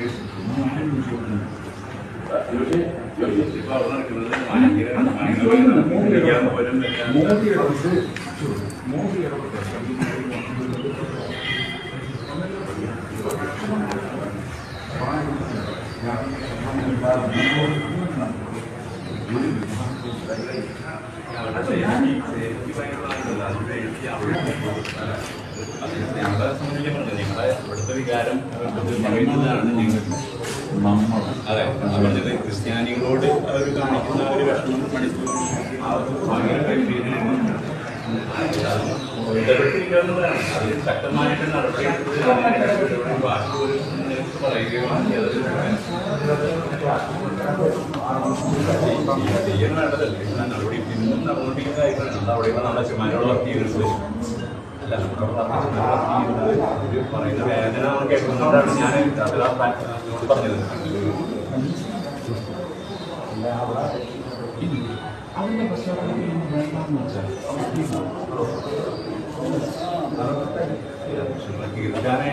Gracias. ഞങ്ങളെ വികാരം അതെ ക്രിസ്ത്യാനികളോട് അവർ കാണിക്കുന്ന ഒരു വിഷമം അങ്ങനെ ഇടപെട്ടിരിക്കുന്നതാണ്. ശക്തമായിട്ട് വേണ്ടതല്ലേ നടപടി ഇന്നും നടന്നുകൊണ്ടിരിക്കുന്നതായിട്ടാണ് അവിടെ നമ്മുടെ അച്ഛന്മാരോട് വർക്ക് ചെയ്യുന്നത് അല്ല ചെയ്യുന്നത് പറയുന്ന വേദന നമ്മൾ കേൾക്കുന്നതുകൊണ്ടാണ് ഞാൻ അതിലാ നിങ്ങളോട് പറഞ്ഞത് അതിന്റെ പശ്ചാത്തലത്തിൽ എന്താണ്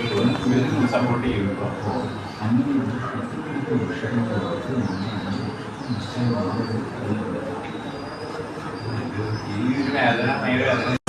അപ്പോൾ നമുക്ക് സപ്പോർട്ട് വിഷയങ്ങൾക്ക് ఏదైనా